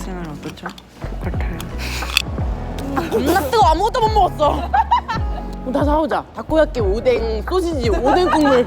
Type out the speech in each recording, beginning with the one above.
대학생활 어떻죠? 똑같아요. 겁나 뜨거 아무것도 못 먹었어. 다 사오자. 다코야끼 오뎅 소시지 오뎅 국물.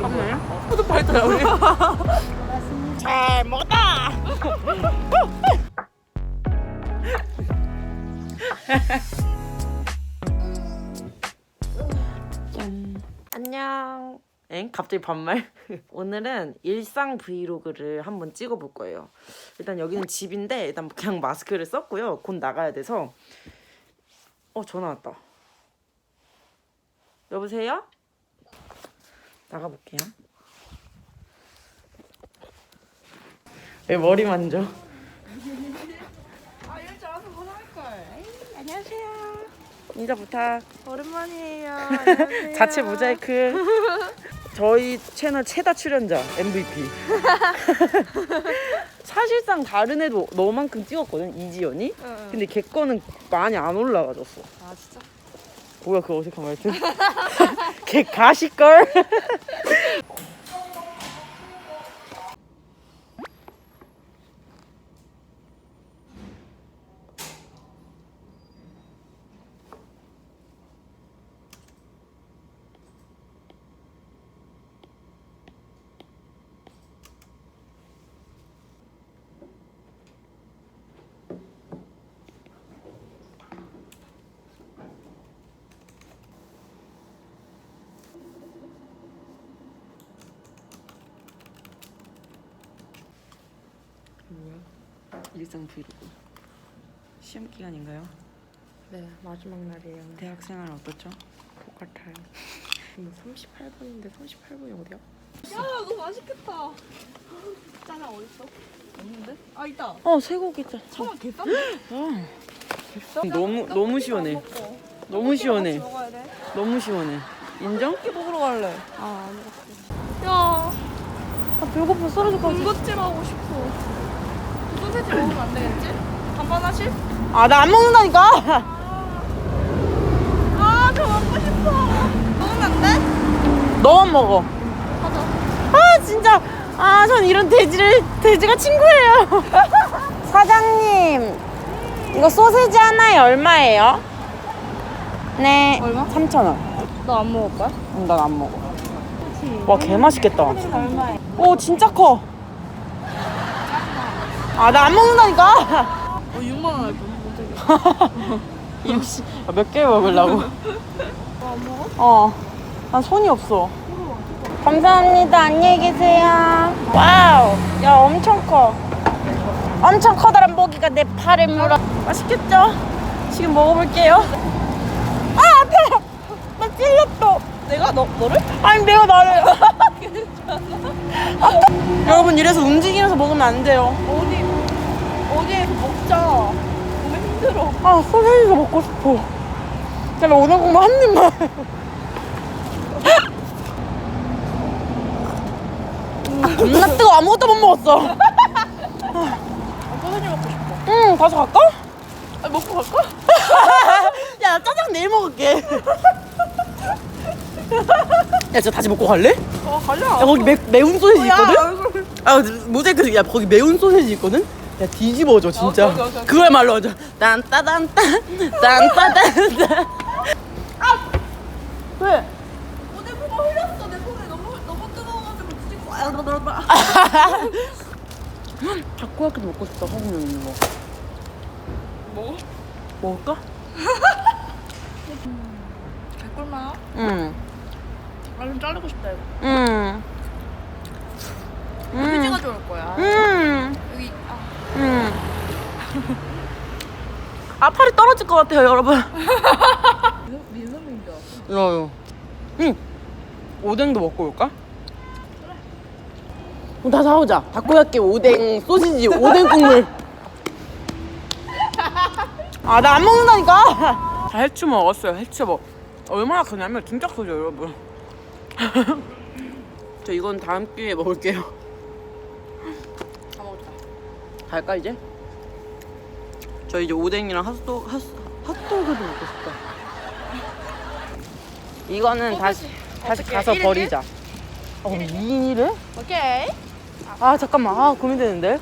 맞나요? 푸드파이터야 우리. 잘 먹었다. 짠. 안녕. 엥? 갑자기 반말? 오늘은 일상 브이로그를 한번 찍어볼 거예요. 일단 여기는 집인데 일단 그냥 마스크를 썼고요. 곧 나가야 돼서 어 전화 왔다. 여보세요? 나가볼게요. 왜 머리 만져? 아 이럴 줄 알아서 전화할 걸 안녕하세요 인사 부탁. 오랜만이에요 안녕하세요 자체 모자이크. 저희 채널 최다 출연자 MVP. 사실상 다른 애도 너만큼 찍었거든 이지연이. 응. 근데 걔 거는 많이 안 올라가졌어. 아 진짜? 뭐야 그 어색한 말투? 걔 가시걸. 뭐야? 일상 브이로그. 시험 기간인가요? 네 마지막 날이에요. 대학 생활 어떻죠? 똑같아요. 지금 38분인데 38분이 어디야? 야 너무 맛있겠다 짜장 어딨어? 없는데? 아 있다 어 쇠고기 있잖아. 잠깐 개싸? 너무 너무 시원해. 너무 시원해. 먹어야 돼 너무 시원해. 인정? 이렇게 먹으러 갈래 아 아무것도. 야아 배고파 쓰러질 것 같아. 군것질 하고 싶어 그 소세지 먹으면 안 되겠지? 반반 하실? 아 나 안 먹는다니까. 아 저 먹고 싶어 먹으면 안 돼? 너만 먹어. 가자 아 진짜 아 전 이런 돼지를 돼지가 친구예요. 사장님 이거 소세지 하나에 얼마예요? 네. 얼마? 3,000원. 너 안 먹을 거야? 난 안 먹어. 와 개 맛있겠다. 오 진짜 커. 아 나 안 먹는다니까. 어 6만 원할 뻔. 60. 아, 몇개 먹으려고? 너안 먹어? 어. 난 손이 없어. 감사합니다. 안녕히 계세요. 와우. 야, 엄청 커. 엄청 커다란 모기가 내 팔을 물어. 맛있겠죠? 지금 먹어볼게요. 아, 아파! 나 찔렸어. 내가 너 너를? 아니, 내가 나를. 여러분, 이래서 움직이면서 먹으면 안 돼요. 어디 어디에서 먹자. 너무 힘들어. 아, 소세지도 먹고 싶어. 제발 오늘 공부 한 입만. 겁나 뜨거 아무것도 못 먹었어. 아, 소세지 먹고 싶어. 응, 가서 갈까? 아, 먹고 갈까? 야, 나 짜장 내일 먹을게. 야, 진짜 다시 먹고 갈래? 야, 어 갈려. 거기 매, 매운 소세지 야, 있거든? 얼굴. 아, 모자이크, 야, 거기 매운 소세지 있거든? 야, 뒤집어져, 진짜. 오케이, 오케이, 오케이. 그거야말로 하자. 딴따단딴, 딴따단딴. 아! 왜? 어내 뭐가 흘렸어. 내 손에 너무 너무 뜨거워가지고 뒤집고. 아, 너, 너, 너. 다코야끼도 먹고 싶다, 화분에 있는 거. 먹어? 먹을까? 개꿀맛. 응. 나좀 자르고 싶다 이거. 응. 휴지가 좋을 거야. 응. 아. 응. 아, 팔이 떨어질 것 같아요, 여러분. 민선민 줄 알았어. 이거요. 응. 오뎅도 먹고 올까? 그래. 다 사오자. 다코야끼 오뎅 소시지 오뎅 국물. 아 나 안 먹는다니까. 다 해추 먹었어요. 해추 먹. 얼마나 크냐면 진짜 크죠, 여러분. 저 이건 다음 기회에 먹을게요. 다 먹자. 갈까 이제? 저 이제 오뎅이랑 핫도그 핫, 핫도그도 먹고 싶다. 이거는 다시 다시 어떡해, 가서 일인 버리자. 어, 2인 1회? 오케이. 아아 잠깐만 아 고민되는데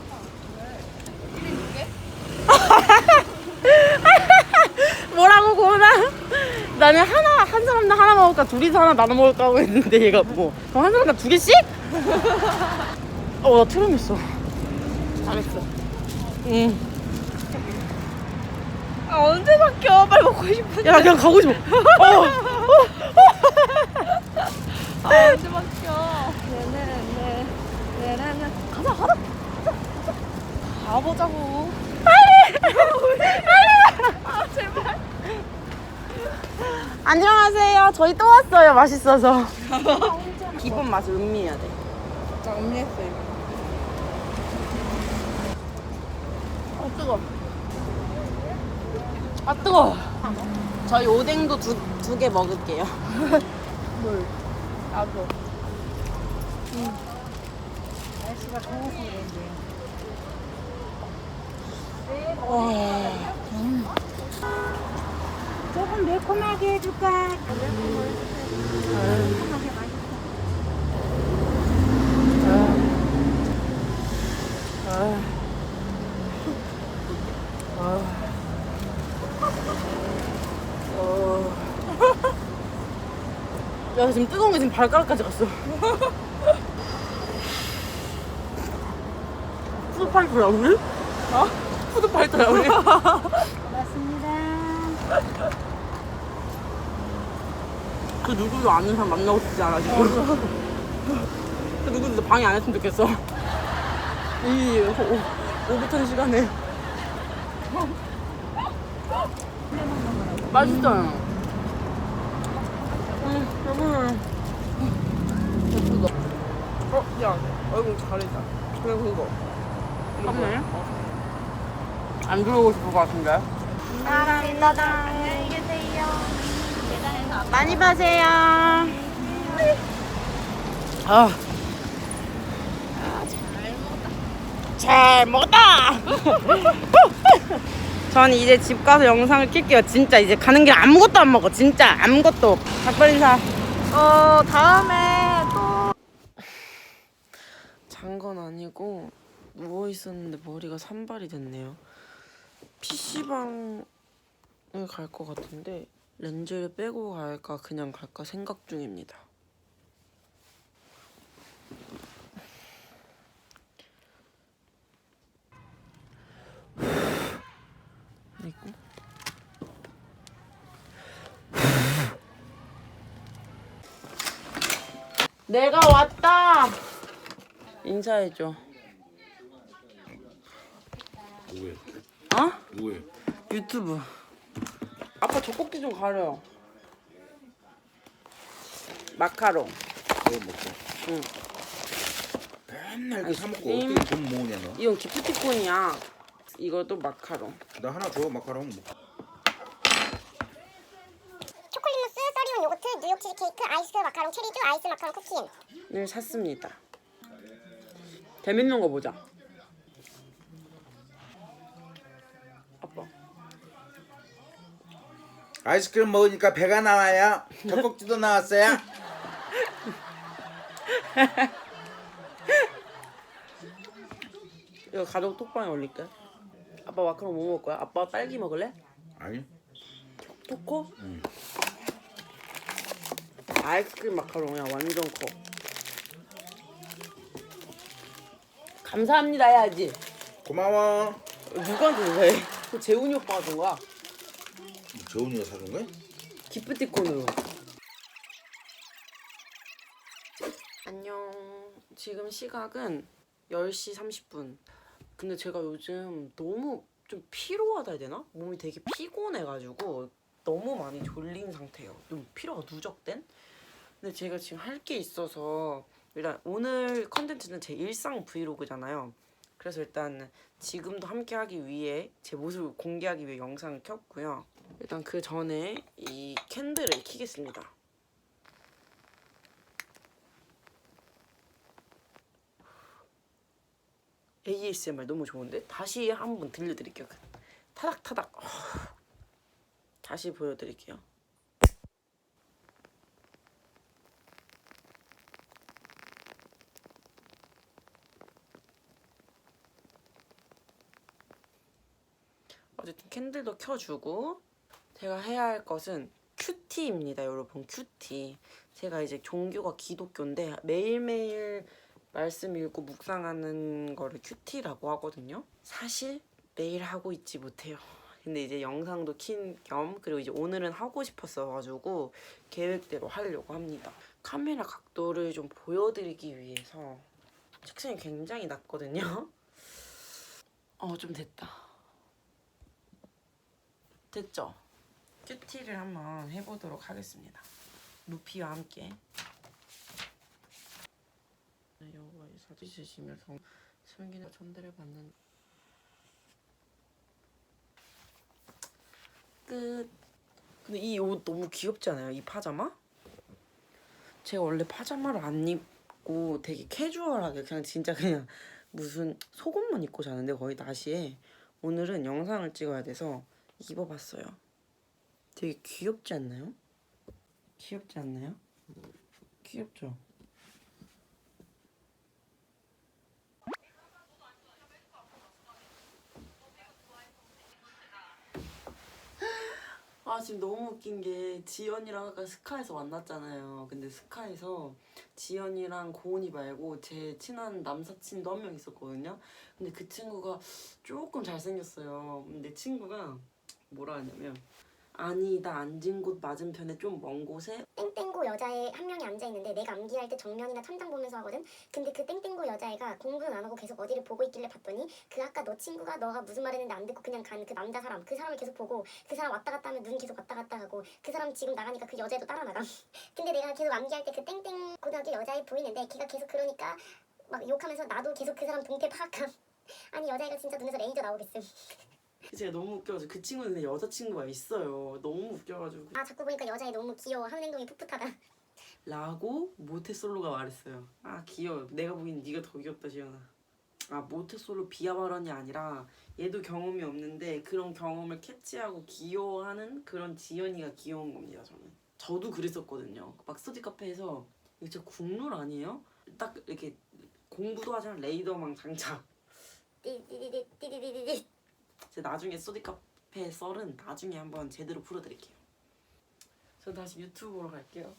뭐라고 고민아 나는 하나 한 사람당 하나 먹을까 둘이서 하나 나눠 먹을까 하고 했는데 얘가 뭐한 사람당 두 개씩? 어나 트름했어 잘했어 응. 아 언제 바뀌어? 빨리 먹고 싶은데. 야 그냥 가고 싶어 어. 아 언제 바뀌어? 네네네. 네네네. 가자 가자. 가보자고. 아 제발. 안녕하세요 저희 또 왔어요 맛있어서 기본 맛을 음미해야 돼 나 음미했어요. 아 뜨거. 아 뜨거. 저희 오뎅도 두 두 개 먹을게요. 물. 나도. 조금 매콤하게 해줄까? 야 지금 뜨거운 게 지금 발가락까지 갔어. 푸드 파이터야 우리? 어? 푸드 파이터야 우리? 고맙습니다. 그 누구도 아는 사람 만나고 싶지 않아 지금. 그 누구도 방해 안 했으면 좋겠어. 이 오- 오붓한 시간에. 맛있어요. 음, 예쁘다. 어, 야, 얼굴 가리자. 그래 그거. 깜네. 안 들어오고 싶을 것 같은데. 안녕히 계세요. 많이 파세요. 아. 잘 먹었다. 전 이제 집 가서 영상을 킬게요. 진짜 이제 가는 길 아무것도 안 먹어. 진짜 아무것도. 작별 인사. 어 다음에 또. 잔 건 아니고 누워 있었는데 머리가 산발이 됐네요. PC방을 갈 것 같은데 렌즈를 빼고 갈까 그냥 갈까 생각 중입니다. 그리고 내가 왔다. 인사해줘. 뭐해? 어? 뭐해? 유튜브. 아빠 젖꼭지 좀 가려. 마카롱. 뭐 먹자. 응. 맨날 이렇게 사 먹고 아이스크림. 어떻게 돈 모으냐 너? 이건 기프티콘이야. 이것도 마카롱. 나 하나 줘 마카롱. 뭐. 초콜릿 무스, 썰이온 요거트, 케이크, 아이스 마카롱, 체리주, 아이스 마카롱 쿠키. 를 샀습니다. 재밌는 거 보자. 아빠. 아이스크림 먹으니까 배가 나와요. 젖꼭지도 나왔어요. 이거 가족 톡방에 올릴게. 아빠 마카롱 뭐 먹을 거야? 아빠 딸기 먹을래? 아니 초코? 아이스크림 마카롱이야 완전 커. 감사합니다 해야지. 고마워. 누구한테 왜? 그 재훈이 오빠가 준 거야. 재훈이가 사준 거야? 기프티콘으로. 안녕. 지금 시각은 10시 30분. 근데 제가 요즘 너무 좀 피로하다 해야 되나? 몸이 되게 피곤해가지고 너무 많이 졸린 상태예요. 좀 피로가 누적된? 근데 제가 지금 할 게 있어서 일단 오늘 컨텐츠는 제 일상 브이로그잖아요. 그래서 일단 지금도 함께 하기 위해 제 모습을 공개하기 위해 영상을 켰고요. 일단 그 전에 이 캔들을 켜겠습니다. ASMR 너무 좋은데 다시 한번 들려드릴게요. 타닥타닥. 다시 보여드릴게요. 어쨌든 캔들도 켜주고 제가 해야 할 것은 큐티입니다, 여러분. 큐티. 제가 이제 종교가 기독교인데 매일매일 말씀 읽고 묵상하는 거를 큐티라고 하거든요. 사실 매일 하고 있지 못해요. 근데 이제 영상도 킨 겸 그리고 이제 오늘은 하고 싶었어가지고 계획대로 하려고 합니다. 카메라 각도를 좀 보여드리기 위해서 책상이 굉장히 낮거든요. 어 좀 됐다. 됐죠? 큐티를 한번 해보도록 하겠습니다. 루피와 함께. 네, 여호와의 사지시면서 숨기는 전달을 받는 끝. 근데 이 옷 너무 귀엽지 않아요? 이 파자마? 제가 원래 파자마를 안 입고 되게 캐주얼하게 그냥 진짜 그냥 무슨 속옷만 입고 자는데 거의 나시에 오늘은 영상을 찍어야 돼서 입어봤어요. 되게 귀엽지 않나요? 귀엽지 않나요? 귀엽죠? 아 지금 너무 웃긴 게 지연이랑 아까 스카에서 만났잖아요. 근데 스카에서 지연이랑 고은이 말고 제 친한 남사친도 한 명 있었거든요. 근데 그 친구가 조금 잘생겼어요. 근데 친구가 뭐라 하냐면 아니 나 앉은 곳 맞은편에 좀 먼 곳에 땡땡고 여자애 한 명이 앉아 있는데 내가 암기할 때 정면이나 천장 보면서 하거든. 근데 그 땡땡고 여자애가 공부는 안 하고 계속 어디를 보고 있길래 봤더니 그 아까 너 친구가 너가 무슨 말했는데 안 듣고 그냥 간 그 남자 사람 그 사람을 계속 보고 그 사람 왔다 갔다 하면 눈 계속 왔다 갔다 하고 그 사람 지금 나가니까 그 여자애도 따라 나가. 근데 내가 계속 암기할 때 그 땡땡 고등학교 여자애 보이는데 걔가 계속 그러니까 막 욕하면서 나도 계속 그 사람 동태 파악함. 아니 여자애가 진짜 눈에서 레이저 나오겠음. 제가 너무 웃겨가지고 그 친구는 근데 여자친구가 있어요. 너무 웃겨가지고 아 자꾸 보니까 여자애 너무 귀여워. 하는 행동이 풋풋하다. 라고 모태솔로가 말했어요. 아 귀여워. 내가 보기엔 네가 더 귀엽다 지연아. 아 모태솔로 비하 발언이 아니라 얘도 경험이 없는데 그런 경험을 캐치하고 귀여워하는 그런 지연이가 귀여운 겁니다 저는. 저도 그랬었거든요. 막 스터디 카페에서 이거 진짜 국룰 아니에요? 딱 이렇게 공부도 하지만 레이더망 장착. 띠디디디 띠디디디. 제가 나중에 스터디 카페 썰은 나중에 한번 제대로 풀어드릴게요. 저 다시 유튜브로 갈게요.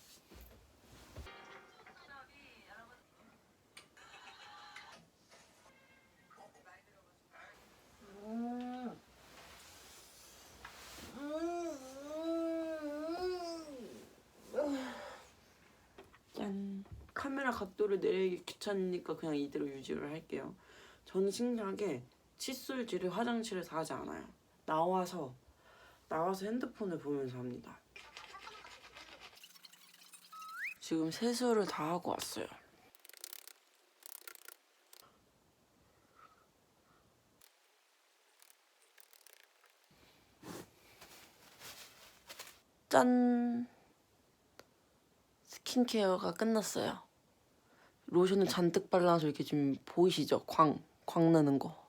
짠. 카메라 각도를 내리기 귀찮으니까 그냥 이대로 유지를 할게요. 저는 신기하게 칫솔질을 화장실에서 하지 않아요. 나와서 나와서 핸드폰을 보면서 합니다. 지금 세수를 다 하고 왔어요. 짠. 스킨케어가 끝났어요. 로션을 잔뜩 발라서 이렇게 좀 보이시죠? 광, 광 나는 거.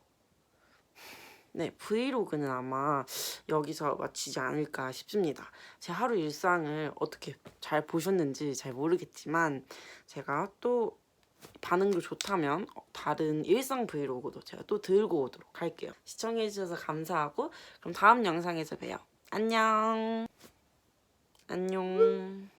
네, 브이로그는 아마 여기서 마치지 않을까 싶습니다. 제 하루 일상을 어떻게 잘 보셨는지 잘 모르겠지만 제가 또 반응도 좋다면 다른 일상 브이로그도 제가 또 들고 오도록 할게요. 시청해주셔서 감사하고 그럼 다음 영상에서 봬요. 안녕. 안녕.